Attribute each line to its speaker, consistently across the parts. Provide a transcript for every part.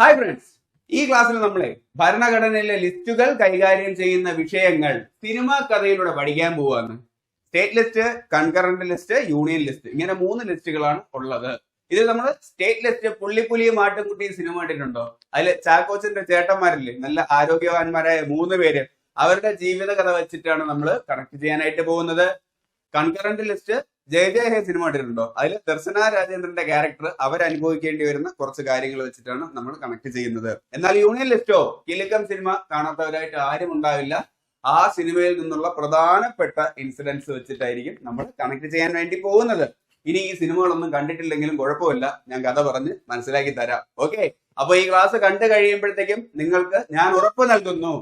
Speaker 1: Hi friends ഈ ക്ലാസ്സിൽ നമ്മളെ ഭരണഘടനയിലെ ലിസ്റ്റുകൾ കൈകാര്യം ചെയ്യുന്ന വിഷയങ്ങൾ സിനിമാ കഥയിലൂടെ പഠിക്കാൻ പോവാണ്. State list concurrent list union list ഇങ്ങനെ മൂന്ന് ലിസ്റ്റുകളാണ് ഉള്ളത്. ഇതിൽ നമ്മൾ സ്റ്റേറ്റ് ലിസ്റ്റ് പുള്ളിപ്പുലിയും ആട്ടുംകുട്ടിയും സിനിമ കണ്ടിട്ടുണ്ടോ? അതിൽ ചാക്കോച്ചന്റെ ചേട്ടന്മാരില്ലേ? നല്ല ആരോഗ്യവാന്മാരായ മൂന്ന് പേര്. അവരുടെ ജീവിത കഥ വെച്ചിട്ടാണ് നമ്മൾ കണക്ട് ചെയ്യാനായിട്ട് പോകുന്നത്. Concurrent list Jaya Jaya Hey cinema കണ്ടിട്ടുണ്ടോ? അതിൽ ദർശന രാജേന്ദ്രന്റെ ക്യാരക്ടർ അവരനുഭവിക്കേണ്ടി വരുന്ന കുറച്ച് കാര്യങ്ങൾ വെച്ചിട്ടാണ് നമ്മൾ കണക്ട് ചെയ്യുന്നത്. എന്നാൽ യൂണിയൻ ലിസ്റ്റോ കിലുക്കം സിനിമ കാണാത്തവരായിട്ട് ആരും ഉണ്ടാവില്ല. ആ സിനിമയിൽ നിന്നുള്ള പ്രധാനപ്പെട്ട ഇൻസിഡൻസ് വെച്ചിട്ടായിരിക്കും നമ്മൾ കണക്ട് ചെയ്യാൻ വേണ്ടി പോകുന്നത്. ഇനി ഈ സിനിമകളൊന്നും കണ്ടിട്ടില്ലെങ്കിലും കുഴപ്പമില്ല. ഞാൻ കഥ പറഞ്ഞ് മനസ്സിലാക്കി തരാം. ഓക്കെ അപ്പൊ ഈ ക്ലാസ് കണ്ടു കഴിയുമ്പോഴത്തേക്കും നിങ്ങൾക്ക് ഞാൻ ഉറപ്പ് നൽകുന്നു.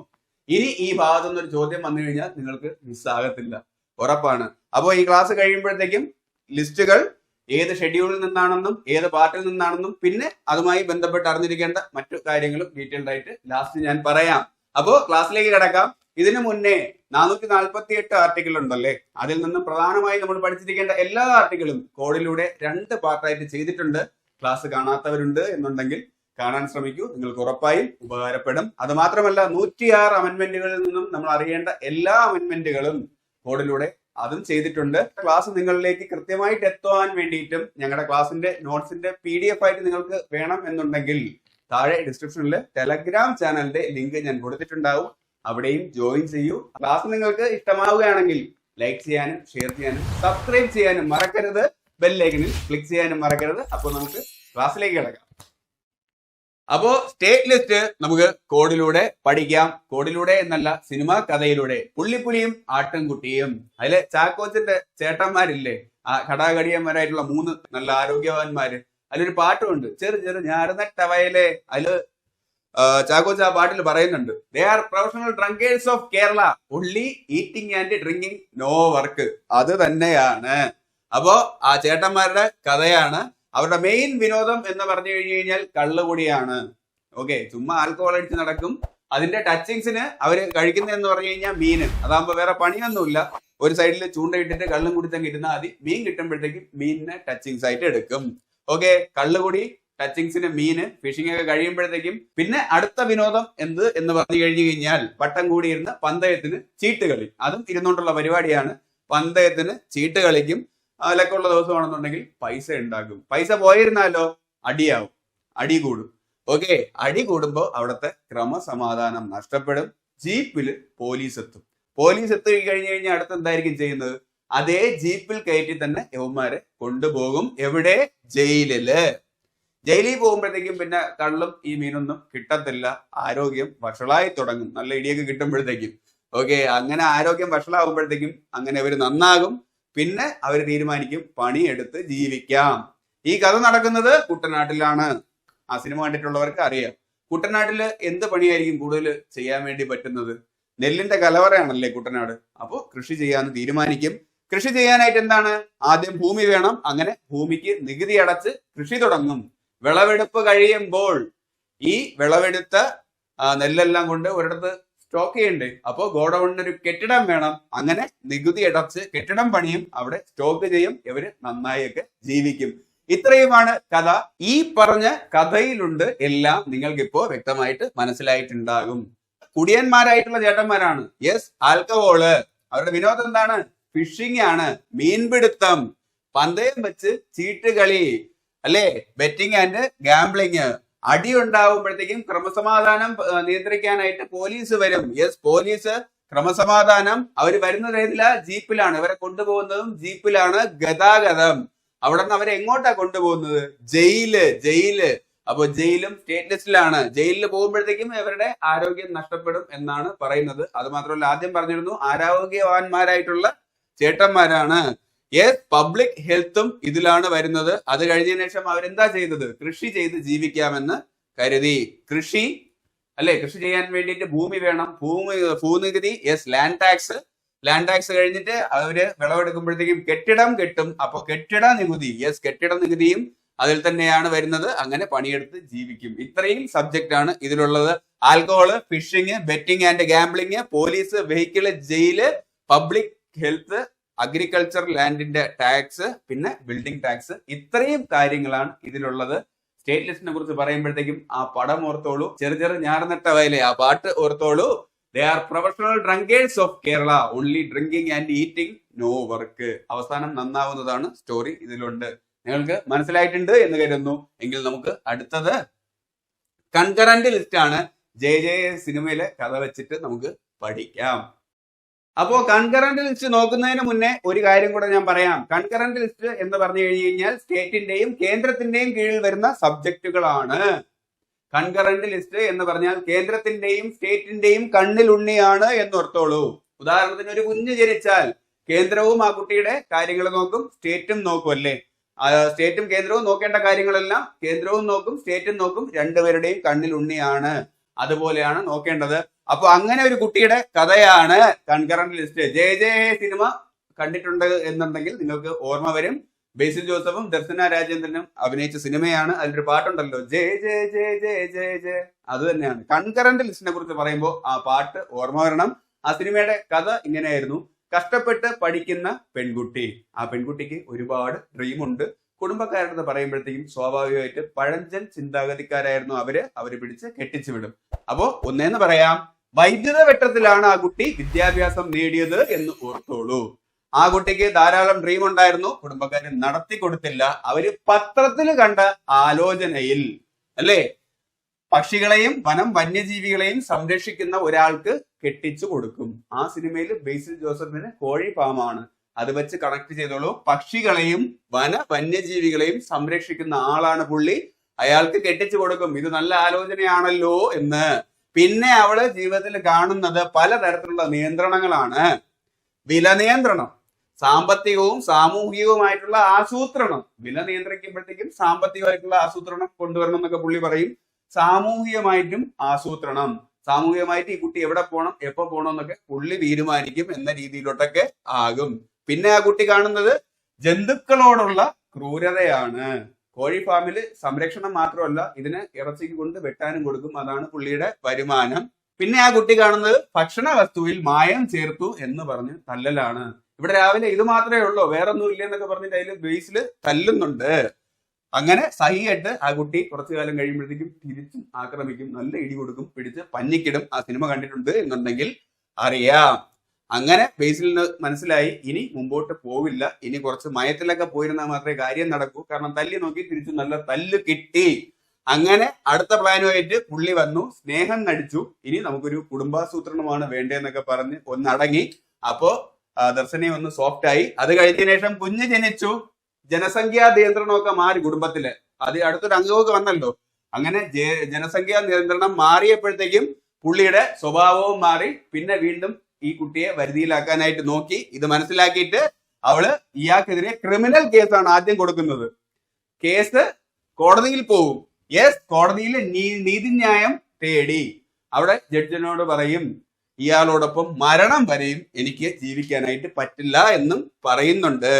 Speaker 1: ഇനി ഈ ഭാഗത്തുനിന്ന് ഒരു ചോദ്യം വന്നു കഴിഞ്ഞാൽ നിങ്ങൾക്ക് മിസ്സാകത്തില്ല ഉറപ്പാണ്. അപ്പോൾ ഈ ക്ലാസ് കഴിയുമ്പോഴത്തേക്കും ലിസ്റ്റുകൾ ഏത് ഷെഡ്യൂളിൽ നിന്നാണെന്നും ഏത് പാർട്ടിൽ നിന്നാണെന്നും പിന്നെ അതുമായി ബന്ധപ്പെട്ട് അറിഞ്ഞിരിക്കേണ്ട മറ്റു കാര്യങ്ങളും ഡീറ്റെയിൽഡ് ആയിട്ട് ലാസ്റ്റ് ഞാൻ പറയാം. അപ്പോൾ ക്ലാസ്സിലേക്ക് കിടക്കാം. ഇതിനു മുന്നേ നാനൂറ്റി നാൽപ്പത്തി എട്ട് ആർട്ടിക്കിൾ ഉണ്ടല്ലേ? അതിൽ നിന്ന് പ്രധാനമായി നമ്മൾ പഠിച്ചിരിക്കേണ്ട എല്ലാ ആർട്ടിക്കിളും കോഡിലൂടെ രണ്ട് പാർട്ടായിട്ട് ചെയ്തിട്ടുണ്ട്. ക്ലാസ് കാണാത്തവരുണ്ട് എന്നുണ്ടെങ്കിൽ കാണാൻ ശ്രമിക്കൂ. നിങ്ങൾക്ക് ഉറപ്പായും ഉപകാരപ്പെടും. അത് മാത്രമല്ല നൂറ്റിയാറ് അമെന്മെന്റുകളിൽ നിന്നും നമ്മൾ അറിയേണ്ട എല്ലാ അമെന്റ്മെന്റുകളും കോഡിലൂടെ അതും ചെയ്തിട്ടുണ്ട്. ക്ലാസ് നിങ്ങളിലേക്ക് കൃത്യമായിട്ട് എത്തുവാൻ വേണ്ടിയിട്ടും ഞങ്ങളുടെ ക്ലാസിന്റെ നോട്ട്സിന്റെ പി ഡി എഫ് ആയിട്ട് നിങ്ങൾക്ക് വേണം എന്നുണ്ടെങ്കിൽ താഴെ ഡിസ്ക്രിപ്ഷനിൽ ടെലഗ്രാം ചാനലിന്റെ ലിങ്ക് ഞാൻ കൊടുത്തിട്ടുണ്ടാവും. അവിടെയും ജോയിൻ ചെയ്യൂ. ക്ലാസ് നിങ്ങൾക്ക് ഇഷ്ടമാവുകയാണെങ്കിൽ ലൈക്ക് ചെയ്യാനും ഷെയർ ചെയ്യാനും സബ്സ്ക്രൈബ് ചെയ്യാനും മറക്കരുത്. ബെല്ലൈക്കനിൽ ക്ലിക്ക് ചെയ്യാനും മറക്കരുത്. അപ്പോൾ നമുക്ക് ക്ലാസ്സിലേക്ക് കിടക്കാം. അപ്പോ സ്റ്റേറ്റ് ലിസ്റ്റ് നമുക്ക് കോഡിലൂടെ പഠിക്കാം. കോഡിലൂടെ എന്നല്ല സിനിമാ കഥയിലൂടെ. പുള്ളിപ്പുലിയും ആട്ടൻകുട്ടിയും. അതിലെ ചാക്കോച്ചന്റെ ചേട്ടന്മാരില്ലേ? ആ ഘടാഘടിയന്മാരായിട്ടുള്ള മൂന്ന് നല്ല ആരോഗ്യവാന്മാര്. അതിലൊരു പാട്ടുമുണ്ട് ചെറു ചെറു ഞാറുനട്ട വയലെ അതിൽ ചാക്കോച്ച ആ പാട്ടിൽ പറയുന്നുണ്ട്. They are professional drunkards of Kerala only eating and drinking no work അത് തന്നെയാണ്. അപ്പോ ആ ചേട്ടന്മാരുടെ കഥയാണ് അവരുടെ മെയിൻ വിനോദം എന്ന് പറഞ്ഞു കഴിഞ്ഞു കഴിഞ്ഞാൽ കള്ളുകൂടിയാണ്. ഓക്കെ ചുമ്മാ ആൽക്കഹോൾ അടിച്ച് നടക്കും. അതിന്റെ ടച്ചിങ്സിന് അവർ കഴിക്കുന്ന എന്ന് പറഞ്ഞു കഴിഞ്ഞാൽ മീൻ. അതാകുമ്പോൾ വേറെ പണിയൊന്നുമില്ല. ഒരു സൈഡിൽ ചൂണ്ടയിട്ടിട്ട് കള്ളും കുടിത്തം കിട്ടുന്ന മതി. മീൻ കിട്ടുമ്പോഴത്തേക്കും മീനിനെ ടച്ചിങ്സ് ആയിട്ട് എടുക്കും. ഓക്കെ കള്ളുകൂടി ടച്ചിങ്സിന് മീന് ഫിഷിംഗ് ഒക്കെ കഴിയുമ്പോഴത്തേക്കും പിന്നെ അടുത്ത വിനോദം എന്ത് എന്ന് പറഞ്ഞു കഴിഞ്ഞു കഴിഞ്ഞാൽ വട്ടം കൂടിയിരുന്ന പന്തയത്തിന് ചീട്ട് കളി. അതും ഇരുന്നുകൊണ്ടുള്ള പരിപാടിയാണ്. പന്തയത്തിന് ചീട്ട് കളിക്കും. ലക്കുള്ള ദിവസമാണെന്നുണ്ടെങ്കിൽ പൈസ ഉണ്ടാക്കും. പൈസ പോയിരുന്നാലോ? അടിയാവും. അടി കൂടും. ഓക്കെ അടി കൂടുമ്പോൾ അവിടുത്തെ ക്രമസമാധാനം നഷ്ടപ്പെടും. ജീപ്പിൽ പോലീസ് എത്തും പോലീസ് എത്തി കഴിഞ്ഞു കഴിഞ്ഞാൽ അടുത്ത് എന്തായിരിക്കും ചെയ്യുന്നത്? അതേ ജീപ്പിൽ കയറ്റി തന്നെ യവന്മാരെ കൊണ്ടുപോകും. എവിടെ? ജയിലിൽ. ജയിലിൽ പോകുമ്പോഴത്തേക്കും പിന്നെ കള്ളും ഈ മീനൊന്നും കിട്ടത്തില്ല. ആരോഗ്യം വഷളായി തുടങ്ങും. നല്ല ഇടിയൊക്കെ കിട്ടുമ്പോഴത്തേക്കും. ഓക്കെ അങ്ങനെ ആരോഗ്യം വഷളാകുമ്പോഴത്തേക്കും അങ്ങനെ അവർ നന്നാകും. പിന്നെ അവർ തീരുമാനിക്കും പണിയെടുത്ത് ജീവിക്കാം. ഈ കഥ നടക്കുന്നത് കുട്ടനാട്ടിലാണ്. ആ സിനിമ കണ്ടിട്ടുള്ളവർക്ക് അറിയാം. കുട്ടനാട്ടിൽ എന്ത് പണിയായിരിക്കും കൂടുതൽ ചെയ്യാൻ വേണ്ടി പറ്റുന്നത്? നെല്ലിന്റെ കലവറയാണല്ലേ കുട്ടനാട്. അപ്പോൾ കൃഷി ചെയ്യാന്ന് തീരുമാനിക്കും. കൃഷി ചെയ്യാനായിട്ട് എന്താണ്? ആദ്യം ഭൂമി വേണം. അങ്ങനെ ഭൂമിക്ക് നികുതി അടച്ച് കൃഷി തുടങ്ങും. വിളവെടുപ്പ് കഴിയുമ്പോൾ ഈ വിളവെടുത്ത നെല്ലെല്ലാം കൊണ്ട് ഒരിടത്ത് സ്റ്റോക്ക് ചെയ്യണ്ട് അപ്പോൾ ഗോഡൌണിന് ഒരു കെട്ടിടം വേണം. അങ്ങനെ നികുതി അടച്ച് കെട്ടിടം പണിയും അവിടെ സ്റ്റോക്ക് ചെയ്യും. ഇവർ നന്നായൊക്കെ ജീവിക്കും. ഇത്രയുമാണ് കഥ. ഈ പറഞ്ഞ കഥയിലുണ്ട് എല്ലാം നിങ്ങൾക്ക് ഇപ്പോ വ്യക്തമായിട്ട് മനസ്സിലായിട്ടുണ്ടാകും. കുടിയന്മാരായിട്ടുള്ള ചേട്ടന്മാരാണ്. യെസ് ആൽക്കഹോൾ അവരുടെ വിനോദം എന്താണ്? ഫിഷിംഗ് ആണ്. മീൻപിടുത്തം. പന്തയം വെച്ച് ചീട്ടുകളി. അല്ലേ? ബെറ്റിംഗ് ആൻഡ് ഗാംബ്ലിങ് അടി ഉണ്ടാവുമ്പോഴത്തേക്കും ക്രമസമാധാനം നിയന്ത്രിക്കാനായിട്ട് പോലീസ് വരും. യെസ് പോലീസ് ക്രമസമാധാനം. അവർ വരുന്നത് ഏതില്ല ജീപ്പിലാണ്. ഇവരെ കൊണ്ടുപോകുന്നതും ജീപ്പിലാണ് ഗതാഗതം. അവിടെ നിന്ന് അവരെ എങ്ങോട്ടാ കൊണ്ടുപോകുന്നത്? Jail jail. അപ്പൊ ജയിലും സ്റ്റേറ്റ് ലിസ്റ്റിലാണ്. ജയിലിൽ പോകുമ്പോഴത്തേക്കും ഇവരുടെ ആരോഗ്യം നഷ്ടപ്പെടും എന്നാണ് പറയുന്നത്. അത് മാത്രമല്ല ആദ്യം പറഞ്ഞിരുന്നു ആരോഗ്യവാന്മാരായിട്ടുള്ള ചേട്ടന്മാരാണ്. യെസ് പബ്ലിക് ഹെൽത്തും ഇതിലാണ് വരുന്നത്. അത് കഴിഞ്ഞതിന് ശേഷം അവരെന്താ ചെയ്തത് കൃഷി ചെയ്ത് ജീവിക്കാമെന്ന് കരുതി. കൃഷി അല്ലെ? കൃഷി ചെയ്യാൻ വേണ്ടിയിട്ട് ഭൂമി വേണം. ഭൂമി ഭൂനികുതി yes land tax land tax കഴിഞ്ഞിട്ട് അവർ വിളവെടുക്കുമ്പോഴത്തേക്കും കെട്ടിടം കെട്ടും. അപ്പൊ കെട്ടിട നികുതി യെസ് കെട്ടിട നികുതിയും അതിൽ തന്നെയാണ് വരുന്നത്. അങ്ങനെ പണിയെടുത്ത് ജീവിക്കും. ഇത്രയും സബ്ജക്റ്റ് ആണ് ഇതിലുള്ളത്. Alcohol fishing betting and gambling police vehicle jail public health agriculture ലാൻഡിന്റെ tax പിന്നെ ബിൽഡിംഗ് ടാക്സ് ഇത്രയും കാര്യങ്ങളാണ് ഇതിലുള്ളത്. സ്റ്റേറ്റ് ലിസ്റ്റിനെ കുറിച്ച് പറയുമ്പോഴത്തേക്കും ആ പടം ഓർത്തോളൂ. ചെറു ചെറു ഞാറുനട്ട വയലെ ആ പാട്ട് ഓർത്തോളൂ. They are professional drunkards of Kerala only drinking and eating no work അവസാനം നന്നാവുന്നതാണ് സ്റ്റോറി ഇതിലുണ്ട്. നിങ്ങൾക്ക് മനസ്സിലായിട്ടുണ്ട് എന്ന് കരുതുന്നു. എങ്കിൽ നമുക്ക് അടുത്തത് കൺകറന്റ് ലിസ്റ്റ് ആണ്. ജെ ജെ സിനിമയിലെ കഥ വെച്ചിട്ട് നമുക്ക് പഠിക്കാം. അപ്പോ കൺകറന്റ് ലിസ്റ്റ് നോക്കുന്നതിന് മുന്നേ ഒരു കാര്യം കൂടെ ഞാൻ പറയാം. കൺകറന്റ് ലിസ്റ്റ് എന്ന് പറഞ്ഞു കഴിഞ്ഞു കഴിഞ്ഞാൽ സ്റ്റേറ്റിന്റെയും കേന്ദ്രത്തിന്റെയും കീഴിൽ വരുന്ന സബ്ജക്റ്റുകളാണ് കൺകറന്റ് ലിസ്റ്റ് എന്ന് പറഞ്ഞാൽ കേന്ദ്രത്തിന്റെയും സ്റ്റേറ്റിന്റെയും കണ്ണിൽ ഉണ്ണിയാണ് എന്ന് ഓർത്തോളൂ ഉദാഹരണത്തിന് ഒരു കുഞ്ഞ് ജനിച്ചാൽ കേന്ദ്രവും ആ കുട്ടിയുടെ കാര്യങ്ങൾ നോക്കും സ്റ്റേറ്റും നോക്കും അല്ലേ? സ്റ്റേറ്റും കേന്ദ്രവും നോക്കേണ്ട കാര്യങ്ങളെല്ലാം കേന്ദ്രവും നോക്കും സ്റ്റേറ്റും നോക്കും രണ്ടുപേരുടെയും കണ്ണിൽ ഉണ്ണിയാണ് അതുപോലെയാണ് നോക്കേണ്ടത്. അപ്പൊ അങ്ങനെ ഒരു കുട്ടിയുടെ കഥയാണ് concurrent list. J J cinema കണ്ടിട്ടുണ്ട് എന്നുണ്ടെങ്കിൽ നിങ്ങൾക്ക് ഓർമ്മ വരും. ബേസിൽ ജോസഫും ദർശന രാജേന്ദ്രനും അഭിനയിച്ച സിനിമയാണ്. അതിലൊരു പാട്ടുണ്ടല്ലോ. J J J J J J. അത് തന്നെയാണ്. കൺകറന്റ് ലിസ്റ്റിനെ കുറിച്ച് പറയുമ്പോൾ ആ പാട്ട് ഓർമ്മ വരണം. ആ സിനിമയുടെ കഥ ഇങ്ങനെയായിരുന്നു. കഷ്ടപ്പെട്ട് പഠിക്കുന്ന പെൺകുട്ടി. ആ പെൺകുട്ടിക്ക് ഒരുപാട് ഡ്രീമുണ്ട് കുടുംബക്കാരുടെ പറയുമ്പോഴത്തേക്കും സ്വാഭാവികമായിട്ട് പഴഞ്ചൻ ചിന്താഗതിക്കാരായിരുന്നു അവർ. അവർ പിടിച്ച് കെട്ടിച്ചു വിടും. അപ്പോ ഒന്നേന്ന് പറയാം. വൈദ്യുത വെട്ടത്തിലാണ് ആ കുട്ടി വിദ്യാഭ്യാസം നേടിയത് എന്ന് ഓർത്തോളൂ. ആ കുട്ടിക്ക് ധാരാളം ഡ്രീം ഉണ്ടായിരുന്നു. കുടുംബക്കാര് നടത്തി കൊടുത്തില്ല. അവർ പത്രത്തിൽ കണ്ട ആലോചനയിൽ അല്ലേ? പക്ഷികളെയും വനം വന്യജീവികളെയും സംരക്ഷിക്കുന്ന ഒരാൾക്ക് കെട്ടിച്ചു കൊടുക്കും. ആ സിനിമയിൽ ബേസിൽ ജോസഫിന് കോഴി ഫാമാണ് അത് വെച്ച് കണക്ട് ചെയ്തോളൂ. പക്ഷികളെയും വന വന്യജീവികളെയും സംരക്ഷിക്കുന്ന ആളാണ് പുള്ളി. അയാൾക്ക് കെട്ടിച്ചു കൊടുക്കും. ഇത് നല്ല ആലോചനയാണല്ലോ എന്ന്. പിന്നെ അവൾ ജീവിതത്തിൽ കാണുന്നത് പലതരത്തിലുള്ള നിയന്ത്രണങ്ങളാണ്. വില നിയന്ത്രണം സാമ്പത്തികവും സാമൂഹികവുമായിട്ടുള്ള ആസൂത്രണം. വില നിയന്ത്രിക്കുമ്പോഴത്തേക്കും സാമ്പത്തികമായിട്ടുള്ള ആസൂത്രണം കൊണ്ടുവരണം എന്നൊക്കെ പുള്ളി പറയും. സാമൂഹികമായിട്ടും ആസൂത്രണം. സാമൂഹികമായിട്ട് ഈ കുട്ടി എവിടെ പോകണം എപ്പോ പോകണം എന്നൊക്കെ പുള്ളി തീരുമാനിക്കും എന്ന രീതിയിലോട്ടൊക്കെ ആകും. പിന്നെ ആ കുട്ടി കാണുന്നത് ജന്തുക്കളോടുള്ള ക്രൂരതയാണ്. കോഴി ഫാമിൽ സംരക്ഷണം മാത്രമല്ല ഇതിന് ഇറച്ചിക്ക് കൊണ്ട് വെട്ടാനും കൊടുക്കും. അതാണ് പുള്ളിയുടെ വരുമാനം. പിന്നെ ആ കുട്ടി കാണുന്നത് ഭക്ഷണ വസ്തുവിൽ മായം ചേർത്തു എന്ന് പറഞ്ഞ് തല്ലലാണ്. ഇവിടെ രാവിലെ ഇത് മാത്രമേ ഉള്ളൂ. വേറെ ഒന്നും ഇല്ല എന്നൊക്കെ പറഞ്ഞിട്ട് അതിൽ ബേസിൽ തല്ലുന്നുണ്ട്. അങ്ങനെ സഹിയായിട്ട് ആ കുട്ടി കുറച്ചു കാലം കഴിയുമ്പോഴത്തേക്കും തിരിച്ചും ആക്രമിക്കും. നല്ല ഇടി കൊടുക്കും. പിടിച്ച് പഞ്ഞിക്കിടും. ആ സിനിമ കണ്ടിട്ടുണ്ട് എന്നുണ്ടെങ്കിൽ അറിയാം. അങ്ങനെ ബേസിലിന് മനസ്സിലായി ഇനി മുമ്പോട്ട് പോവില്ല. ഇനി കുറച്ച് മയത്തിലൊക്കെ പോയിരുന്നാൽ മാത്രമേ കാര്യം നടക്കൂ. കാരണം തല്ലി നോക്കി തിരിച്ചു നല്ല തല്ല് കിട്ടി. അങ്ങനെ അടുത്ത പ്ലാനുമായിട്ട് പുള്ളി വന്നു സ്നേഹം നടിച്ചു. ഇനി നമുക്കൊരു കുടുംബാസൂത്രണമാണ് വേണ്ടതെന്നൊക്കെ പറഞ്ഞ് ഒന്നടങ്ങി. അപ്പോ ദർശനെ ഒന്ന് സോഫ്റ്റ് ആയി. അത് കഴിഞ്ഞതിന് ശേഷം കുഞ്ഞ് ജനിച്ചു. ജനസംഖ്യാ നിയന്ത്രണമൊക്കെ മാറി കുടുംബത്തിൽ. അത് അടുത്തൊരു അംഗമൊക്കെ വന്നല്ലോ. അങ്ങനെ ജനസംഖ്യാ നിയന്ത്രണം മാറിയപ്പോഴത്തേക്കും പുള്ളിയുടെ സ്വഭാവവും മാറി. പിന്നെ വീണ്ടും ഈ കുട്ടിയെ വരുതിയിലാക്കാനായിട്ട് നോക്കി ഇത് മനസ്സിലാക്കിയിട്ട് അവൾ ഇയാൾക്കെതിരെ ക്രിമിനൽ കേസാണ് ആദ്യം കൊടുക്കുന്നത്. കേസ് കോടതിയിൽ പോകും യെസ് കോടതിയിൽ നീതിന്യായം തേടി. അവിടെ ജഡ്ജിനോട് പറയും ഇയാളോടൊപ്പം മരണം വരെയും എനിക്ക് ജീവിക്കാനായിട്ട് പറ്റില്ല എന്നും പറയുന്നുണ്ട്.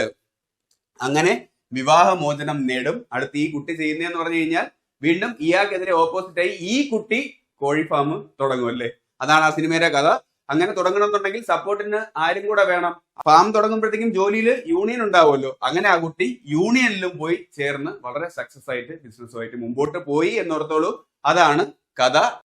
Speaker 1: അങ്ങനെ വിവാഹമോചനം നേടും. അടുത്ത് ഈ കുട്ടി ചെയ്യുന്നതെന്ന് പറഞ്ഞു കഴിഞ്ഞാൽ വീണ്ടും ഇയാൾക്കെതിരെ ഓപ്പോസിറ്റ് ആയി ഈ കുട്ടി കോഴി ഫാം തുടങ്ങും അല്ലേ? അതാണ് ആ സിനിമയുടെ കഥ. അങ്ങനെ തുടങ്ങണമെന്നുണ്ടെങ്കിൽ സപ്പോർട്ടിന് ആരും കൂടെ വേണം. ഫാം തുടങ്ങുമ്പോഴത്തേക്കും ജോലിയിൽ യൂണിയൻ ഉണ്ടാവുമല്ലോ. അങ്ങനെ ആ കുട്ടി യൂണിയനിലും പോയി ചേർന്ന് വളരെ സക്സസ് ആയിട്ട് ബിസിനസ്സുമായിട്ട് മുമ്പോട്ട് പോയി എന്നോർത്തോളൂ. അതാണ് കഥ.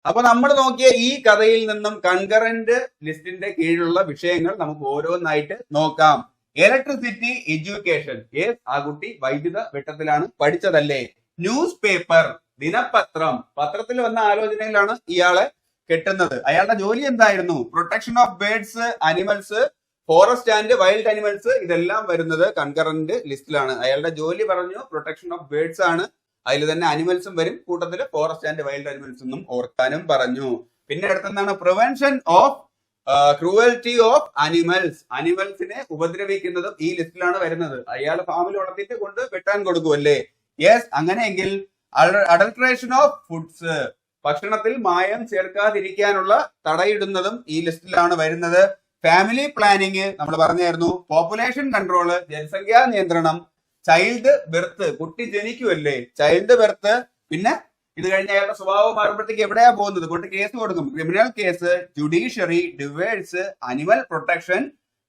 Speaker 1: അപ്പൊ നമ്മൾ നോക്കിയ ഈ കഥയിൽ നിന്നും കൺകറന്റ് ലിസ്റ്റിന്റെ കീഴിലുള്ള വിഷയങ്ങൾ നമുക്ക് ഓരോന്നായിട്ട് നോക്കാം. ഇലക്ട്രിസിറ്റി എഡ്യൂക്കേഷൻ യെസ് ആ കുട്ടി വൈദ്യുത വെട്ടത്തിലാണ് പഠിച്ചതല്ലേ? ന്യൂസ് പേപ്പർ ദിനപത്രം. പത്രത്തിൽ വന്ന ആലോചനയിലാണ് ഇയാളെ കെട്ടുന്നത്. അയാളുടെ ജോലി എന്തായിരുന്നു? Protection of birds animals forest and wild animals ഇതെല്ലാം വരുന്നത് കൺകറന്റ് ലിസ്റ്റിലാണ്. അയാളുടെ ജോലി പറഞ്ഞു പ്രൊട്ടക്ഷൻ ഓഫ് ബേർഡ്സ് ആണ്. അതിൽ തന്നെ അനിമൽസും വരും. കൂട്ടത്തിൽ ഫോറസ്റ്റ് ആൻഡ് വൈൽഡ് അനിമൽസ് എന്നും ഓർക്കാനും പറഞ്ഞു. പിന്നെ അടുത്തെന്താണ്? Prevention of cruelty of animals അനിമൽസിനെ ഉപദ്രവിക്കുന്നതും ഈ ലിസ്റ്റിലാണ് വരുന്നത്. അയാൾ ഫാമിൽ വളർത്തിയിട്ട് കൊണ്ട് വെട്ടാൻ കൊടുക്കുമല്ലേ യെസ് അങ്ങനെയെങ്കിൽ അഡൾട്രേഷൻ ഓഫ് ഫുഡ്സ് ഭക്ഷണത്തിൽ മായം ചേർക്കാതിരിക്കാനുള്ള തടയിടുന്നതും ഈ ലിസ്റ്റിലാണ് വരുന്നത്. ഫാമിലി പ്ലാനിങ് നമ്മൾ പറഞ്ഞായിരുന്നു. പോപ്പുലേഷൻ കൺട്രോൾ ജനസംഖ്യാ നിയന്ത്രണം ചൈൽഡ് ബെർത്ത് കുട്ടി ജനിക്കുമല്ലേ ചൈൽഡ് ബെർത്ത് പിന്നെ ഇത് കഴിഞ്ഞ അയാളുടെ സ്വഭാവം മാറുമ്പോഴത്തേക്ക് എവിടെയാ പോകുന്നത്? കുട്ടി കേസ് കൊടുക്കും. Criminal case judiciary divorce animal protection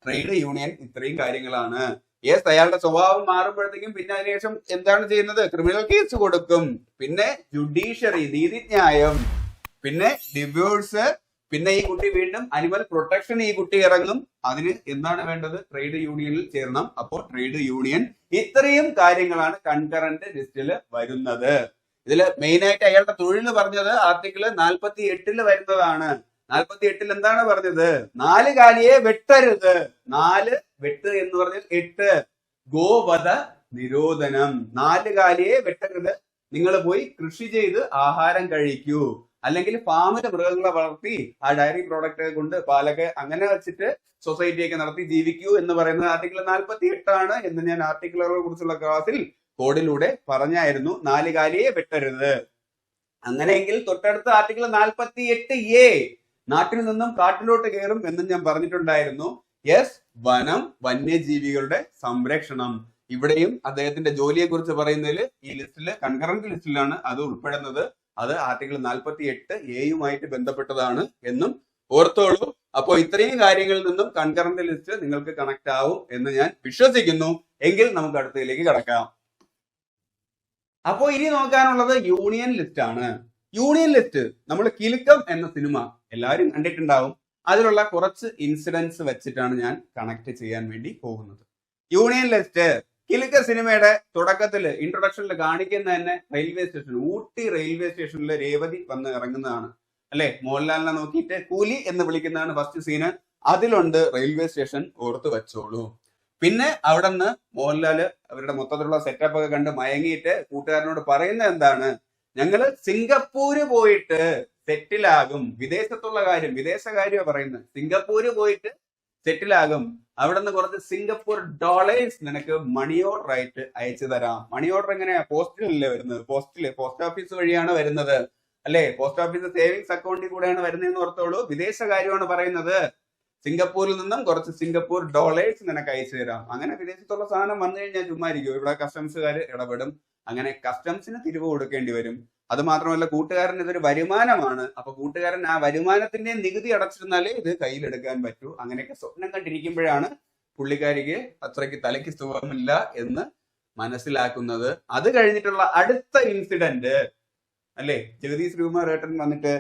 Speaker 1: trade union ഇത്രയും കാര്യങ്ങളാണ്. യെസ് അയാളുടെ സ്വഭാവം മാറുമ്പോഴത്തേക്കും പിന്നെ അതിനുശേഷം എന്താണ് ചെയ്യുന്നത്? ക്രിമിനൽ കേസ് കൊടുക്കും. പിന്നെ ജുഡീഷ്യറി നീതിന്യായം പിന്നെ ഡിവോഴ്സ് പിന്നെ ഈ കുട്ടി വീണ്ടും അനിമൽ പ്രൊട്ടക്ഷൻ ഈ കുട്ടി ഇറങ്ങും. അതിന് എന്താണ് വേണ്ടത്? ട്രേഡ് യൂണിയനിൽ ചേരണം. അപ്പോൾ ട്രേഡ് യൂണിയൻ ഇത്രയും കാര്യങ്ങളാണ് കൺകറന്റ് ലിസ്റ്റിൽ വരുന്നത്. ഇതിൽ മെയിൻ ആയിട്ട് അയാളുടെ തൊഴിൽ പറഞ്ഞത് ആർട്ടിക്കിൾ നാൽപ്പത്തി എട്ടിൽ വരുന്നതാണ്. നാൽപ്പത്തി എട്ടിൽ എന്താണ് പറഞ്ഞത്? നാല് കാലിയെ വെട്ടരുത്. നാല് വെട്ട് എന്ന് പറഞ്ഞാൽ എട്ട്. ഗോവധ നിരോധനം. നാല് കാലിയെ വെട്ടരുത്. നിങ്ങൾ പോയി കൃഷി ചെയ്ത് ആഹാരം കഴിക്കൂ. അല്ലെങ്കിൽ ഫാമിൽ മൃഗങ്ങളെ വളർത്തി ആ ഡയറി പ്രോഡക്റ്റ് കൊണ്ട് പാലൊക്കെ അങ്ങനെ വെച്ചിട്ട് സൊസൈറ്റിയൊക്കെ നടത്തി ജീവിക്കൂ എന്ന് പറയുന്നത് ആർട്ടിക്കിൾ നാൽപ്പത്തി എട്ടാണ് എന്ന് ഞാൻ ആർട്ടിക്കിളുകളെ കുറിച്ചുള്ള ക്ലാസ്സിൽ കോഡിലൂടെ പറഞ്ഞായിരുന്നു. നാല് കാലിയെ വെട്ടരുത്. അങ്ങനെയെങ്കിൽ തൊട്ടടുത്ത ആർട്ടിക്കിൾ നാൽപ്പത്തി എട്ട് എ നാട്ടിൽ നിന്നും കാട്ടിലോട്ട് കയറും എന്നും ഞാൻ പറഞ്ഞിട്ടുണ്ടായിരുന്നു. യെസ് വനം വന്യജീവികളുടെ സംരക്ഷണം. ഇവിടെയും അദ്ദേഹത്തിന്റെ ജോലിയെ കുറിച്ച് പറയുന്നതിൽ ഈ ലിസ്റ്റിൽ കൺകറന്റ് ലിസ്റ്റിലാണ് അത് ഉൾപ്പെടുന്നത്. അത് ആർട്ടിക്കിൾ നാൽപ്പത്തി എട്ട് എയുമായിട്ട് ബന്ധപ്പെട്ടതാണ് എന്നും ഓർത്തോളൂ. അപ്പോൾ ഇത്രയും കാര്യങ്ങളിൽ നിന്നും കൺകറന്റ് ലിസ്റ്റ് നിങ്ങൾക്ക് കണക്ട് ആവും എന്ന് ഞാൻ വിശ്വസിക്കുന്നു. എങ്കിൽ നമുക്ക് അടുത്തതിലേക്ക് കടക്കാം. അപ്പോൾ ഇനി നോക്കാനുള്ളത് യൂണിയൻ ലിസ്റ്റ് ആണ്. യൂണിയൻ ലിസ്റ്റ് നമ്മൾ കിലുക്കം എന്ന സിനിമ എല്ലാവരും കണ്ടിട്ടുണ്ടാവും. അതിലുള്ള കുറച്ച് ഇൻസിഡൻസ് വെച്ചിട്ടാണ് ഞാൻ കണക്ട് ചെയ്യാൻ വേണ്ടി പോകുന്നത്. യൂണിയൻ ലിസ്റ്റ് കിലുക്ക സിനിമയുടെ തുടക്കത്തിൽ ഇൻട്രൊഡക്ഷനിൽ കാണിക്കുന്ന തന്നെ റെയിൽവേ സ്റ്റേഷൻ ഊട്ടി റെയിൽവേ സ്റ്റേഷനിൽ രേവതി വന്ന് ഇറങ്ങുന്നതാണ്. അല്ലെ? മോഹൻലാലിനെ നോക്കിയിട്ട് കൂലി എന്ന് വിളിക്കുന്നതാണ് ഫസ്റ്റ് സീന് അതിലുണ്ട് റെയിൽവേ സ്റ്റേഷൻ ഓർത്ത് വെച്ചോളൂ. പിന്നെ അവിടെ നിന്ന് മോഹൻലാൽ അവരുടെ മൊത്തത്തിലുള്ള സെറ്റപ്പ് ഒക്കെ കണ്ട് മയങ്ങിയിട്ട് കൂട്ടുകാരനോട് പറയുന്നത് എന്താണ്? ഞങ്ങൾ സിംഗപ്പൂര് പോയിട്ട് സെറ്റിലാകും വിദേശത്തുള്ള കാര്യം വിദേശ കാര്യമാണ് പറയുന്നത് സിംഗപ്പൂര് പോയിട്ട് സെറ്റിലാകും അവിടെ നിന്ന് കുറച്ച് സിംഗപ്പൂർ ഡോളേഴ്സ് നിനക്ക് മണി ഓർഡർ ആയിട്ട് അയച്ചു തരാം. മണി ഓർഡർ എങ്ങനെയാ? പോസ്റ്റിലല്ലേ വരുന്നത്? പോസ്റ്റിൽ പോസ്റ്റ് ഓഫീസ് വഴിയാണ് വരുന്നത്. അല്ലേ? പോസ്റ്റ് ഓഫീസ് സേവിങ്സ് അക്കൗണ്ടിൽ കൂടെയാണ് വരുന്നതെന്ന് ഓർത്തോളൂ. വിദേശ കാര്യമാണ് പറയുന്നത്. സിംഗപ്പൂരിൽ നിന്നും കുറച്ച് സിംഗപ്പൂർ ഡോളേഴ്സ് നിനക്ക് അയച്ചു തരാം. അങ്ങനെ വിദേശത്തുള്ള സാധനം വന്നു കഴിഞ്ഞാൽ ചുമ്മാ ഇരിക്കും ഇവിടെ കസ്റ്റംസുകാർ ഇടപെടും. അങ്ങനെ കസ്റ്റംസിന് തിരിവ് കൊടുക്കേണ്ടി വരും. അത് മാത്രമല്ല കൂട്ടുകാരൻ ഇതൊരു വരുമാനമാണ്. അപ്പൊ കൂട്ടുകാരൻ ആ വരുമാനത്തിന്റെ നികുതി അടച്ചിരുന്നാലേ ഇത് കയ്യിലെടുക്കാൻ പറ്റൂ. അങ്ങനെയൊക്കെ സ്വപ്നം കണ്ടിരിക്കുമ്പോഴാണ് പുള്ളിക്കാരിക്ക് അത്രയ്ക്ക് തലയ്ക്ക് സുഖമില്ല എന്ന് മനസ്സിലാക്കുന്നത്. അത് കഴിഞ്ഞിട്ടുള്ള അടുത്ത ഇൻസിഡന്റ് അല്ലേ? ജഗദീഷ് ശ്രീകുമാർ ഏട്ടൻ വന്നിട്ട്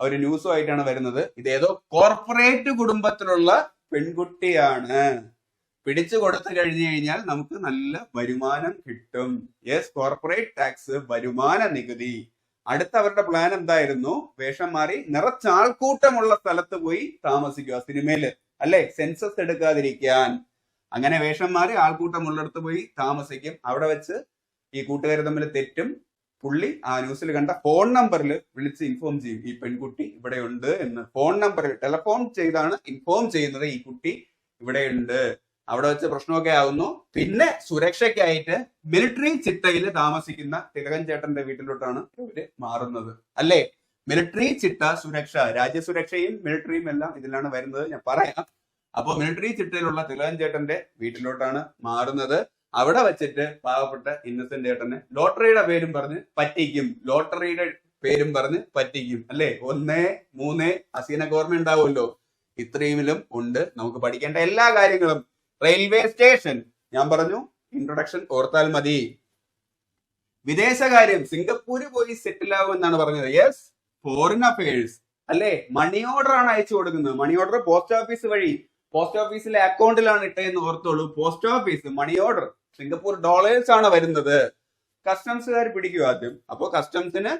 Speaker 1: ഒരു ന്യൂസുമായിട്ടാണ് വരുന്നത്. ഇത് ഏതോ കോർപ്പറേറ്റ് കുടുംബത്തിലുള്ള പെൺകുട്ടിയാണ്. പിടിച്ചു കൊടുത്തു കഴിഞ്ഞു കഴിഞ്ഞാൽ നമുക്ക് നല്ല വരുമാനം കിട്ടും. യെസ് കോർപ്പറേറ്റ് ടാക്സ് വരുമാന നികുതി. അടുത്ത അവരുടെ പ്ലാൻ എന്തായിരുന്നു? വേഷം മാറി നിറച്ച ആൾക്കൂട്ടമുള്ള സ്ഥലത്ത് പോയി താമസിക്കുക സിനിമയിൽ. അല്ലെ? സെൻസസ് എടുക്കാതിരിക്കാൻ. അങ്ങനെ വേഷം മാറി ആൾക്കൂട്ടമുള്ളിടത്ത് പോയി താമസിക്കും. അവിടെ വെച്ച് ഈ കൂട്ടുകാർ തമ്മിൽ തെറ്റും. പുള്ളി ആ ന്യൂസിൽ കണ്ട ഫോൺ നമ്പറിൽ വിളിച്ച് ഇൻഫോം ചെയ്യും. ഈ പെൺകുട്ടി ഇവിടെ ഉണ്ട് എന്ന് ഫോൺ നമ്പറിൽ ടെലഫോൺ ചെയ്താണ് ഇൻഫോം ചെയ്യുന്നത് ഈ കുട്ടി ഇവിടെയുണ്ട്. അവിടെ വെച്ച് പ്രശ്നമൊക്കെ ആവുന്നു. പിന്നെ സുരക്ഷയ്ക്കായിട്ട് മിലിറ്ററി ചിട്ടയിൽ താമസിക്കുന്ന തിലകൻ ചേട്ടന്റെ വീട്ടിലോട്ടാണ് ഇവർ മാറുന്നത്. അല്ലേ? മിലിറ്ററി ചിട്ട സുരക്ഷ രാജ്യസുരക്ഷയും മിലിറ്ററിയും എല്ലാം ഇതിലാണ് വരുന്നത്. ഞാൻ പറയാം. അപ്പോൾ മിലിറ്ററി ചിട്ടയിലുള്ള തിലകൻ ചേട്ടന്റെ വീട്ടിലോട്ടാണ് മാറുന്നത്. അവിടെ വെച്ചിട്ട് പാവപ്പെട്ട ഇന്നസെന്റ് ചേട്ടനെ ലോട്ടറിയുടെ പേരും പറഞ്ഞ് പറ്റിക്കും. ലോട്ടറിയുടെ പേരും പറഞ്ഞ് പറ്റിക്കും. അല്ലേ? ഒന്ന് മൂന്ന് അസീനക്ക് ഓർമ്മ ഉണ്ടാവുമല്ലോ. ഇത്രയുമിലും ഉണ്ട്. നമുക്ക് പഠിക്കേണ്ട എല്ലാ കാര്യങ്ങളും റെയിൽവേ സ്റ്റേഷൻ. ഞാൻ പറഞ്ഞു ഇൻട്രൊഡക്ഷൻ ഓർത്താൽ മതി. വിദേശകാര്യം സിംഗപ്പൂര് പോയി സെറ്റിൽ ആകുമെന്നാണ് പറഞ്ഞത്. യെസ് ഫോറിൻ അഫയേഴ്സ് അല്ലെ? മണി ഓർഡർ ആണ് അയച്ചു കൊടുക്കുന്നത്. മണി ഓർഡർ പോസ്റ്റ് ഓഫീസ് വഴി. പോസ്റ്റ് ഓഫീസിലെ അക്കൗണ്ടിലാണ് ഇട്ടതെന്ന് ഓർത്തോളൂ. Post office money order Singapore dollars ആണ് വരുന്നത്. കസ്റ്റംസുകാർ പിടിക്കും ആദ്യം. അപ്പോൾ കസ്റ്റംസിന്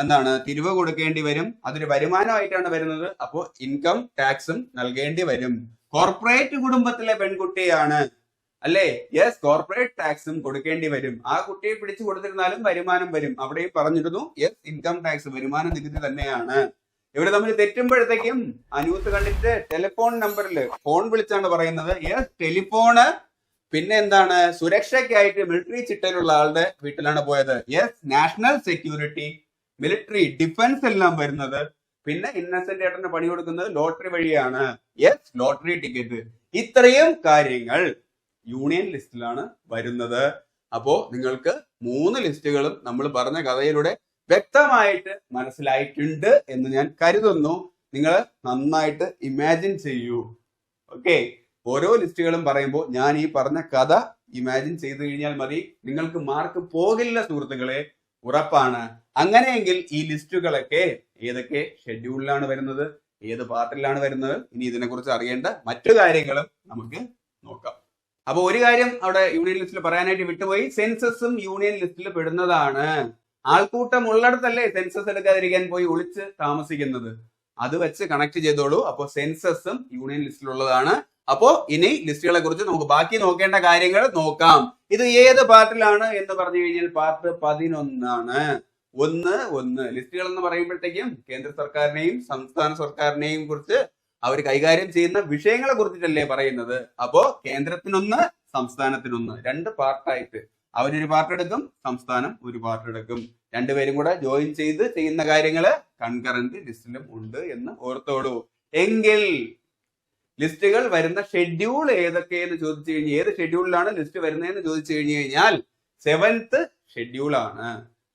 Speaker 1: എന്താണ്? തിരിവ് കൊടുക്കേണ്ടി വരും. അതൊരു വരുമാനമായിട്ടാണ് വരുന്നത്. അപ്പോൾ ഇൻകം ടാക്സും നൽകേണ്ടി വരും. കോർപ്പറേറ്റ് കുടുംബത്തിലെ പെൺകുട്ടിയാണ്. അല്ലേ? യെസ് കോർപ്പറേറ്റ് ടാക്സും കൊടുക്കേണ്ടി വരും. ആ കുട്ടിയെ പിടിച്ചു കൊടുത്തിരുന്നാലും വരുമാനം വരും. അവിടെയും പറഞ്ഞിരുന്നു യെസ് ഇൻകം ടാക്സ് വരുമാന നികുതി തന്നെയാണ്. ഇവിടെ നമ്മൾ തെറ്റുമ്പോഴത്തേക്കും ന്യൂസ് കണ്ടിട്ട് ടെലിഫോൺ നമ്പറിൽ ഫോൺ വിളിച്ചാണ് പറയുന്നത്. യെസ് ടെലിഫോണ് പിന്നെ എന്താണ്? സുരക്ഷയ്ക്കായിട്ട് മിലിറ്ററി ചിട്ടയിലുള്ള ആളുടെ വീട്ടിലാണ് പോയത്. Yes national security military defence എല്ലാം വരുന്നത്. പിന്നെ ഇന്നസെന്റ് ഏട്ടന് പണി കൊടുക്കുന്നത് ലോട്ടറി വഴിയാണ്. യെസ് ലോട്ടറി ടിക്കറ്റ് ഇത്രയും കാര്യങ്ങൾ യൂണിയൻ ലിസ്റ്റിലാണ് വരുന്നത്. അപ്പോ നിങ്ങൾക്ക് മൂന്ന് ലിസ്റ്റുകളും നമ്മൾ പറഞ്ഞ കഥയിലൂടെ വ്യക്തമായിട്ട് മനസ്സിലായിട്ടുണ്ട് എന്ന് ഞാൻ കരുതുന്നു. നിങ്ങൾ നന്നായിട്ട് ഇമാജിൻ ചെയ്യൂ. ഓക്കെ ഓരോ ലിസ്റ്റുകളും പറയുമ്പോൾ ഞാൻ ഈ പറഞ്ഞ കഥ ഇമാജിൻ ചെയ്തു കഴിഞ്ഞാൽ മതി. നിങ്ങൾക്ക് മാർക്ക് പോകില്ല സുഹൃത്തുക്കളെ. ഉറപ്പാണ്. അങ്ങനെയെങ്കിൽ ഈ ലിസ്റ്റുകളൊക്കെ ഏതൊക്കെ ഷെഡ്യൂളിലാണ് വരുന്നത് ഏത് പാർട്ടിലാണ് വരുന്നത് ഇനി ഇതിനെക്കുറിച്ച് അറിയേണ്ട മറ്റു കാര്യങ്ങളും നമുക്ക് നോക്കാം. അപ്പോൾ ഒരു കാര്യം അവിടെ യൂണിയൻ ലിസ്റ്റിൽ പറയാനായിട്ട് വിട്ടുപോയി. സെൻസസും യൂണിയൻ ലിസ്റ്റിൽ പെടുന്നതാണ്. ആൾക്കൂട്ടം ഉള്ളിടത്തല്ലേ സെൻസസ് എടുക്കാതിരിക്കാൻ പോയി ഒളിച്ച് താമസിക്കുന്നത്? അത് വെച്ച് കണക്ട് ചെയ്തോളൂ. അപ്പോൾ സെൻസസും യൂണിയൻ ലിസ്റ്റിലുള്ളതാണ്. അപ്പോ ഇനി ലിസ്റ്റുകളെ കുറിച്ച് നമുക്ക് ബാക്കി നോക്കേണ്ട കാര്യങ്ങൾ നോക്കാം. ഇത് ഏത് പാർട്ടിലാണ് എന്ന് പറഞ്ഞു കഴിഞ്ഞാൽ പാർട്ട് പതിനൊന്നാണ്. ഒന്ന് ഒന്ന്. ലിസ്റ്റുകൾ എന്ന് പറയുമ്പോഴത്തേക്കും കേന്ദ്ര സർക്കാരിനെയും സംസ്ഥാന സർക്കാരിനെയും കുറിച്ച് അവർ കൈകാര്യം ചെയ്യുന്ന വിഷയങ്ങളെ കുറിച്ചിട്ടല്ലേ പറയുന്നത്. അപ്പോ കേന്ദ്രത്തിനൊന്ന് സംസ്ഥാനത്തിനൊന്ന്. രണ്ട് പാർട്ടായിട്ട് അവരൊരു പാർട്ട് എടുക്കും സംസ്ഥാനം ഒരു പാർട്ട് എടുക്കും രണ്ടുപേരും കൂടെ ജോയിൻ ചെയ്ത് ചെയ്യുന്ന കാര്യങ്ങൾ കൺകറന്റ് ലിസ്റ്റിലും ഉണ്ട് എന്ന് ഓർത്തോളൂ. എങ്കിൽ ലിസ്റ്റുകൾ വരുന്ന ഷെഡ്യൂൾ ഏതൊക്കെയെന്ന് ചോദിച്ചു കഴിഞ്ഞാൽ ഏത് ഷെഡ്യൂളിലാണ് ലിസ്റ്റ് വരുന്നതെന്ന് ചോദിച്ചു കഴിഞ്ഞു കഴിഞ്ഞാൽ സെവൻത്ത് ഷെഡ്യൂൾ ആണ്.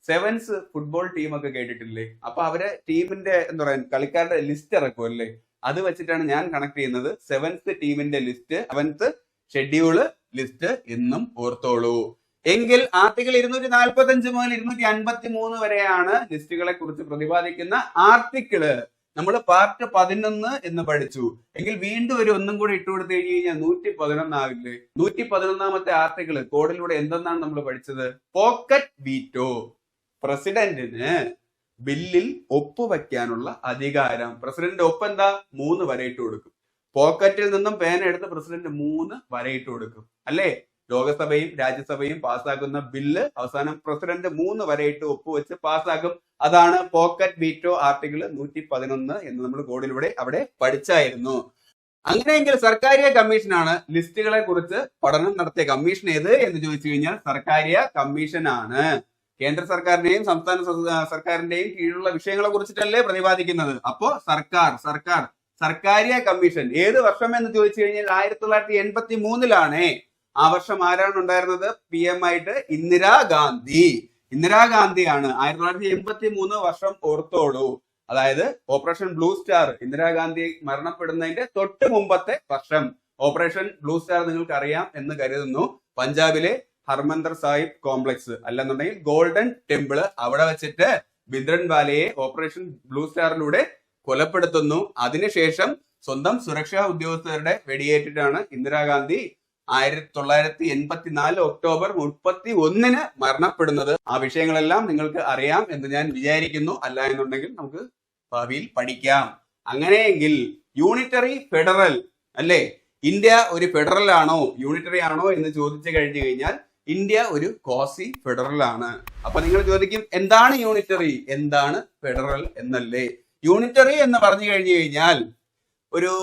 Speaker 1: സെവൻസ് ഫുട്ബോൾ ടീമൊക്കെ കേട്ടിട്ടില്ലേ? അപ്പൊ അവരെ ടീമിന്റെ എന്താ പറയാ കളിക്കാരുടെ ലിസ്റ്റ് ഇറക്കുമല്ലേ അത് വെച്ചിട്ടാണ് ഞാൻ കണക്ട് ചെയ്യുന്നത്. സെവൻത്ത് ടീമിന്റെ ലിസ്റ്റ് സെവൻത്ത് ഷെഡ്യൂൾ ലിസ്റ്റ് എന്നും ഓർത്തോളൂ. എങ്കിൽ ആർട്ടിക്കിൾ ഇരുന്നൂറ്റി നാൽപ്പത്തി അഞ്ച് മുതൽ ഇരുന്നൂറ്റി അൻപത്തി മൂന്ന് വരെയാണ് ലിസ്റ്റുകളെ കുറിച്ച് പ്രതിപാദിക്കുന്ന ആർട്ടിക്കിൾ. നമ്മൾ പാർട്ട് പതിനൊന്ന് എന്ന് പഠിച്ചു. എങ്കിൽ വീണ്ടും ഒരു ഒന്നും കൂടി ഇട്ടു കൊടുത്തു കഴിഞ്ഞ് കഴിഞ്ഞാൽ നൂറ്റി പതിനൊന്നാവില്ലേ നൂറ്റി പതിനൊന്നാമത്തെ ആർട്ടിക്കിൾ കോഡിലൂടെ എന്തെന്നാണ് നമ്മൾ പഠിച്ചത്? പോക്കറ്റ് വീറ്റോ പ്രസിഡന്റിന് ബില്ലിൽ ഒപ്പുവെക്കാനുള്ള അധികാരം. പ്രസിഡന്റ് ഒപ്പ് എന്താ? മൂന്ന് വരയിട്ട് കൊടുക്കും. പോക്കറ്റിൽ നിന്നും പേന എടുത്ത് പ്രസിഡന്റ് മൂന്ന് വരയിട്ട് കൊടുക്കും. അല്ലേ? ലോകസഭയും രാജ്യസഭയും പാസ്സാക്കുന്ന ബില്ല് അവസാനം പ്രസിഡന്റ് മൂന്ന് വരയിട്ട് ഒപ്പുവെച്ച് പാസ്സാക്കും. അതാണ് പോക്കറ്റ് വീറ്റോ ആർട്ടിക്കിൾ നൂറ്റി പതിനൊന്ന് എന്ന് നമ്മൾ കോഡിലൂടെ അവിടെ പഠിച്ചായിരുന്നു. അങ്ങനെയെങ്കിൽ സർക്കാരിയ കമ്മീഷനാണ്. ലിസ്റ്റുകളെ കുറിച്ച് പഠനം നടത്തിയ കമ്മീഷൻ ഏത് എന്ന് ചോദിച്ചു കഴിഞ്ഞാൽ സർക്കാരിയ കമ്മീഷനാണ്. കേന്ദ്ര സർക്കാരിന്റെയും സംസ്ഥാന സർക്കാരിന്റെയും കീഴിലുള്ള വിഷയങ്ങളെ കുറിച്ചിട്ടല്ലേ പ്രതിപാദിക്കുന്നത്? അപ്പോ സർക്കാർ സർക്കാർ സർക്കാരിയ കമ്മീഷൻ ഏത് വർഷം എന്ന് ചോദിച്ചു കഴിഞ്ഞാൽ ആയിരത്തി തൊള്ളായിരത്തി എൺപത്തി മൂന്നിലാണ് ആ വർഷം ആരാണ് ഉണ്ടായിരുന്നത്? പി എം ആയിട്ട് ഇന്ദിരാഗാന്ധി ഇന്ദിരാഗാന്ധിയാണ് ആയിരത്തി തൊള്ളായിരത്തി എൺപത്തി മൂന്ന് വർഷം ഓർത്തോളൂ. അതായത് ഓപ്പറേഷൻ ബ്ലൂ സ്റ്റാർ ഇന്ദിരാഗാന്ധി മരണപ്പെടുന്നതിന്റെ തൊട്ട് മുമ്പത്തെ വർഷം. ഓപ്പറേഷൻ ബ്ലൂ സ്റ്റാർ നിങ്ങൾക്ക് അറിയാം എന്ന് കരുതുന്നു. പഞ്ചാബിലെ ഹർമന്ദർ സാഹിബ് കോംപ്ലക്സ് അല്ലെന്നുണ്ടെങ്കിൽ ഗോൾഡൻ ടെമ്പിൾ അവിടെ വെച്ചിട്ട് ബിന്ദ്രൻവാലയെ ഓപ്പറേഷൻ ബ്ലൂ സ്റ്റാറിലൂടെ കൊലപ്പെടുത്തുന്നു. അതിനുശേഷം സ്വന്തം സുരക്ഷാ ഉദ്യോഗസ്ഥരുടെ വെടിയേറ്റിട്ടാണ് ഇന്ദിരാഗാന്ധി ആയിരത്തി തൊള്ളായിരത്തി എൺപത്തിനാല് ഒക്ടോബർ മുപ്പത്തി ഒന്നിന് മരണപ്പെടുന്നത്. ആ വിഷയങ്ങളെല്ലാം നിങ്ങൾക്ക് അറിയാം എന്ന് ഞാൻ വിചാരിക്കുന്നു. അല്ല എന്നുണ്ടെങ്കിൽ നമുക്ക് ഭാവിയിൽ പഠിക്കാം. അങ്ങനെയെങ്കിൽ യൂണിറ്ററി ഫെഡറൽ അല്ലേ? ഇന്ത്യ ഒരു ഫെഡറൽ ആണോ? യൂണിറ്ററി ആണോ എന്ന് ചോദിച്ചു കഴിഞ്ഞു കഴിഞ്ഞാൽ ഇന്ത്യ ഒരു കോസി ഫെഡറൽ ആണ്. അപ്പൊ നിങ്ങൾ ചോദിക്കും എന്താണ് യൂണിറ്ററി? എന്താണ് ഫെഡറൽ എന്നല്ലേ? യൂണിറ്ററി എന്ന് പറഞ്ഞു കഴിഞ്ഞു കഴിഞ്ഞാൽ ഒരു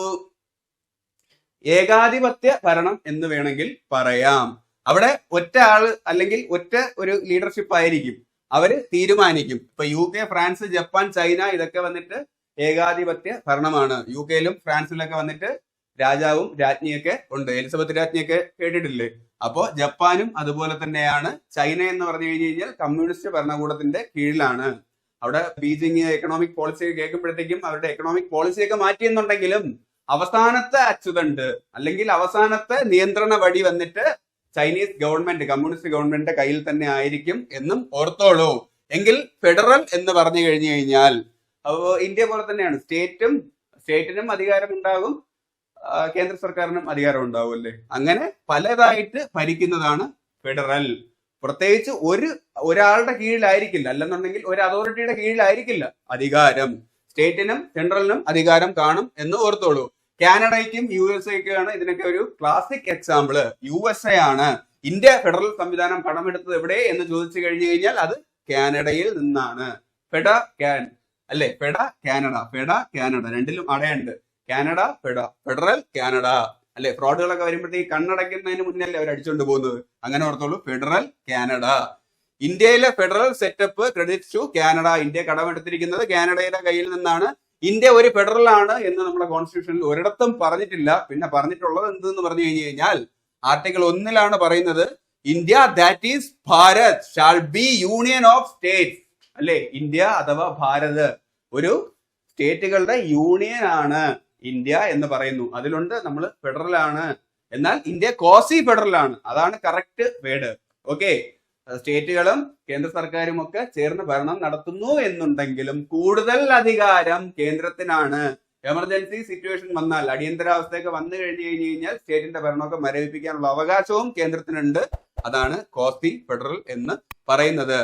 Speaker 1: ഏകാധിപത്യ ഭരണം എന്ന് വേണമെങ്കിൽ പറയാം. അവിടെ ഒറ്റ ആൾ അല്ലെങ്കിൽ ഒറ്റ ഒരു ലീഡർഷിപ്പ് ആയിരിക്കും. അവർ തീരുമാനിക്കും. ഇപ്പൊ U K France Japan China ഇതൊക്കെ വന്നിട്ട് ഏകാധിപത്യ ഭരണമാണ്. യു കെയിലും ഫ്രാൻസിലൊക്കെ വന്നിട്ട് രാജാവും രാജ്ഞിയൊക്കെ ഉണ്ട്. എലിസബത്ത് രാജ്ഞിയൊക്കെ കേട്ടിട്ടില്ലേ? അപ്പോ ജപ്പാനും അതുപോലെ തന്നെയാണ് ചൈന എന്ന് പറഞ്ഞു കഴിഞ്ഞു കഴിഞ്ഞാൽ കമ്മ്യൂണിസ്റ്റ് ഭരണകൂടത്തിന്റെ കീഴിലാണ്. അവിടെ ബീജിങ് എക്കണോമിക് പോളിസി കേൾക്കുമ്പോഴത്തേക്കും അവരുടെ എക്കണോമിക് പോളിസിയൊക്കെ മാറ്റിയെന്നുണ്ടെങ്കിലും അവസാനത്തെ അച്ചുതണ്ട് അല്ലെങ്കിൽ അവസാനത്തെ നിയന്ത്രണ വഴി വന്നിട്ട് ചൈനീസ് ഗവൺമെന്റ് കമ്മ്യൂണിസ്റ്റ് ഗവൺമെന്റിന്റെ കയ്യിൽ തന്നെ ആയിരിക്കും എന്നും ഓർത്തോളൂ. എങ്കിൽ ഫെഡറൽ എന്ന് പറഞ്ഞു കഴിഞ്ഞു കഴിഞ്ഞാൽ ഇന്ത്യ പോലെ തന്നെയാണ്. സ്റ്റേറ്റും സ്റ്റേറ്റിനും അധികാരം ഉണ്ടാകും ആ, കേന്ദ്ര സർക്കാരിനും അധികാരം ഉണ്ടാവുമല്ലേ? അങ്ങനെ പലതായിട്ട് ഭരിക്കുന്നതാണ് ഫെഡറൽ. പ്രത്യേകിച്ച് ഒരു ഒരാളുടെ കീഴിലായിരിക്കില്ല. അല്ലെന്നുണ്ടെങ്കിൽ ഒരു അതോറിറ്റിയുടെ കീഴിലായിരിക്കില്ല അധികാരം. സ്റ്റേറ്റിനും സെൻട്രലിനും അധികാരം കാണും എന്ന് ഓർത്തോളൂ. കാനഡയ്ക്കും യു എസ് എക്കാണ് ഇതിനൊക്കെ ഒരു classic example. U S A ആണ്. ഇന്ത്യ ഫെഡറൽ സംവിധാനം കടമെടുത്തത് എവിടെ എന്ന് ചോദിച്ചു കഴിഞ്ഞു കഴിഞ്ഞാൽ അത് കാനഡയിൽ നിന്നാണ്. ഫെഡ കാൻ അല്ലെ? ഫെഡ കാനഡ ഫെഡ കാനഡ. രണ്ടിലും അടയുണ്ട് കാനഡ ഫെഡ ഫെഡറൽ കാനഡ. അല്ലെ? ഫ്രോഡുകളൊക്കെ വരുമ്പോഴത്തേക്ക് കണ്ണടയ്ക്കുന്നതിന് മുന്നല്ലേ അവർ അടിച്ചുകൊണ്ട് പോകുന്നത്? അങ്ങനെ ഓർത്തോളൂ. Federal Canada. ഇന്ത്യയിലെ federal setup credit to Canada. India കടമെടുത്തിരിക്കുന്നത് കാനഡയുടെ കയ്യിൽ നിന്നാണ്. ഇന്ത്യ ഒരു ഫെഡറൽ ആണ് എന്ന് നമ്മുടെ കോൺസ്റ്റിറ്റ്യൂഷനിൽ ഒരിടത്തും പറഞ്ഞിട്ടില്ല. പിന്നെ പറഞ്ഞിട്ടുള്ളത് എന്തെന്ന് പറഞ്ഞു കഴിഞ്ഞു കഴിഞ്ഞാൽ ആർട്ടിക്കിൾ ഒന്നിലാണ് പറയുന്നത് India that is Bharat shall be union of state അല്ലെ? ഇന്ത്യ അഥവാ ഭാരത് ഒരു സ്റ്റേറ്റുകളുടെ യൂണിയൻ ആണ് ഇന്ത്യ എന്ന് പറയുന്നു. അതിലുണ്ട് നമ്മൾ ഫെഡറൽ ആണ്. എന്നാൽ ഇന്ത്യ കോസി ഫെഡറൽ ആണ്. അതാണ് കറക്റ്റ് വേഡ് ഓക്കെ സ്റ്റേറ്റുകളും കേന്ദ്ര സർക്കാരും ഒക്കെ ചേർന്ന് ഭരണം നടത്തുന്നു എന്നുണ്ടെങ്കിലും കൂടുതൽ അധികാരം കേന്ദ്രത്തിനാണ്. എമർജൻസി സിറ്റുവേഷൻ വന്നാൽ അടിയന്തരാവസ്ഥയൊക്കെ വന്നു കഴിഞ്ഞു കഴിഞ്ഞു കഴിഞ്ഞാൽ സ്റ്റേറ്റിന്റെ ഭരണമൊക്കെ മരവിപ്പിക്കാനുള്ള അവകാശവും കേന്ദ്രത്തിനുണ്ട്. അതാണ് കോസി ഫെഡറൽ എന്ന് പറയുന്നത്.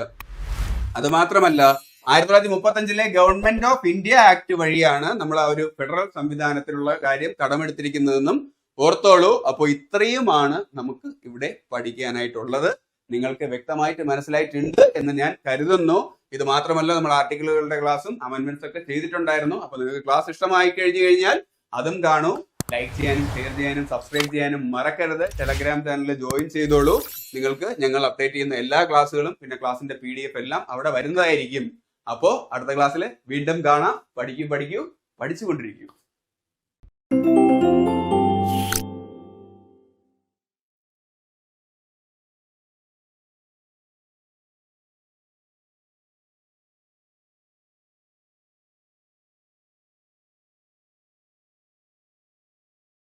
Speaker 1: അത് മാത്രമല്ല ആയിരത്തി തൊള്ളായിരത്തി മുപ്പത്തി അഞ്ചിലെ ഗവൺമെന്റ് ഓഫ് ഇന്ത്യ ആക്ട് വഴിയാണ് നമ്മൾ ആ ഒരു ഫെഡറൽ സംവിധാനത്തിലുള്ള കാര്യം കടമെടുത്തിരിക്കുന്നതെന്നും ഓർത്തോളൂ. അപ്പോൾ ഇത്രയുമാണ് നമുക്ക് ഇവിടെ പഠിക്കാനായിട്ടുള്ളത്. നിങ്ങൾക്ക് വ്യക്തമായിട്ട് മനസ്സിലായിട്ടുണ്ട് എന്ന് ഞാൻ കരുതുന്നു. ഇത് മാത്രമല്ല നമ്മൾ ആർട്ടിക്കിളുകളുടെ ക്ലാസ്സും അമെന്റ്മെന്റ്സ് ഒക്കെ ചെയ്തിട്ടുണ്ടായിരുന്നു. അപ്പൊ നിങ്ങൾക്ക് ക്ലാസ് ഇഷ്ടമായി കഴിഞ്ഞു കഴിഞ്ഞാൽ അതും കാണൂ. ലൈക്ക് ചെയ്യാനും ഷെയർ ചെയ്യാനും സബ്സ്ക്രൈബ് ചെയ്യാനും മറക്കരുത്. ടെലഗ്രാം ചാനലിൽ ജോയിൻ ചെയ്തോളൂ. നിങ്ങൾക്ക് ഞങ്ങൾ അപ്ഡേറ്റ് ചെയ്യുന്ന എല്ലാ ക്ലാസ്സുകളും പിന്നെ ക്ലാസിന്റെ പി എല്ലാം അവിടെ വരുന്നതായിരിക്കും. അപ്പോ അടുത്ത ക്ലാസ്സിൽ വീണ്ടും കാണാം. പഠിക്കും പഠിക്കൂ പഠിച്ചുകൊണ്ടിരിക്കൂ.